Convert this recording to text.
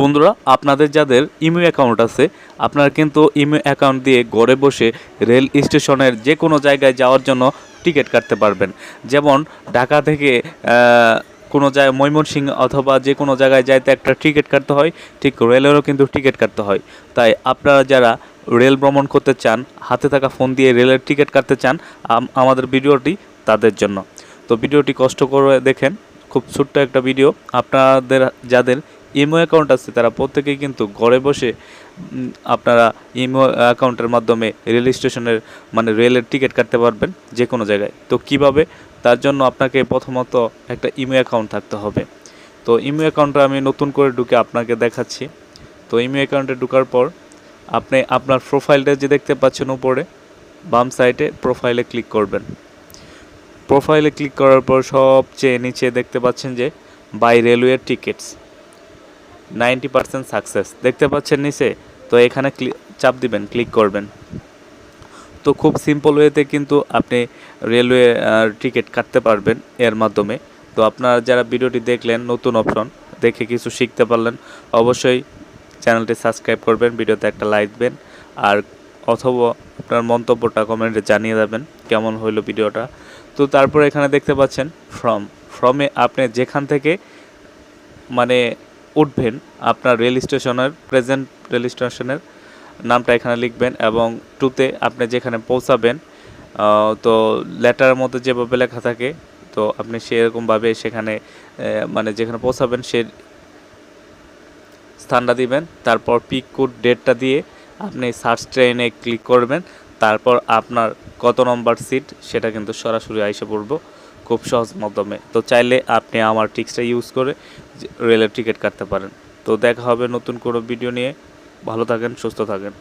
বন্ধুরা, আপনাদের যাদের ইমো অ্যাকাউন্ট আছে, আপনারা কিন্তু ইমো অ্যাকাউন্ট দিয়ে ঘরে বসে রেল স্টেশনের যে কোনো জায়গায় যাওয়ার জন্য টিকিট কাটতে পারবেন। যেমন ঢাকা থেকে কোনো জায়গায় ময়মনসিংহ অথবা যে কোনো জায়গায় যাইতে একটা টিকিট কাটতে হয়, ঠিক রেলেরও কিন্তু টিকিট কাটতে হয়। তাই আপনারা যারা রেল ভ্রমণ করতে চান, হাতে থাকা ফোন দিয়ে রেলের টিকিট কাটতে চান আমাদের ভিডিওটি তাদের জন্য। তো ভিডিওটি কষ্ট করে দেখেন, খুব ছোট্ট একটা ভিডিও। আপনাদের, যাদের ইমো অ্যাকাউন্ট আছে, তারা প্রত্যেকেই কিন্তু ঘরে বসে আপনারা ইমো অ্যাকাউন্টের মাধ্যমে রেল স্টেশনের মানে রেলের টিকিট কাটতে পারবেন যে কোনো জায়গায়। তো কীভাবে? তার জন্য আপনাকে প্রথমত একটা ইমো অ্যাকাউন্ট থাকতে হবে। তো ইমো অ্যাকাউন্টটা আমি নতুন করে ঢুকে আপনাকে দেখাচ্ছি। তো ইমো অ্যাকাউন্টে ঢোকার পর, আপনি আপনার প্রোফাইলটা যে দেখতে পাচ্ছেন উপরে, বাম সাইডে প্রোফাইলে ক্লিক করবেন। প্রোফাইলে ক্লিক করার পর সবচেয়ে নিচে দেখতে পাচ্ছেন যে, by railway tickets. Ninety percent success দেখতে পাচ্ছেন নিচে? তো এখানে চাপ দিবেন ক্লিক করবেন। তো খুব সিম্পল ওয়েতে কিন্তু আপনি রেলওয়ে টিকিট কাটতে পারবেন এর মাধ্যমে। তো আপনারা যারা ভিডিওটি দেখলেন, নতুন অপশন দেখে কিছু শিখতে পারলেন, অবশ্যই চ্যানেলটি সাবস্ক্রাইব করবেন ভিডিওতে একটা লাইক দেবেন। আর অথবা আপনার মন্তব্যটা কমেন্টে জানিয়ে দেবেন, কেমন হইল ভিডিওটা তো তারপর এখানে দেখতে পাচ্ছেন ফ্রম ফ্রমে আপনি যেখান থেকে মানে উঠবেন আপনার রেল স্টেশনের প্রেজেন্ট রেল স্টেশনের নামটা এখানে লিখবেন এবং টুতে আপনি যেখানে পৌঁছাবেন তো লেটারের মধ্যে যেভাবে লেখা থাকে, তো আপনি সেরকমভাবে সেখানে মানে যেখানে পৌঁছাবেন সে স্থানটা দিবেন। তারপর পিক কোড ডেটটা দিয়ে আপনি সার্চ ট্রেনে ক্লিক করবেন। তারপর আপনার কত নম্বর সিট সেটা কিন্তু সরাসরি আইসে পড়ব। খুব সহজ মাধ্যমে। তো চাইলে আপনি আমার টিক্সটা ইউজ করে রেলের টিকিট কাটতে পারেন। তো দেখা হবে নতুন কোনো ভিডিও নিয়ে। ভালো থাকেন, সুস্থ থাকেন।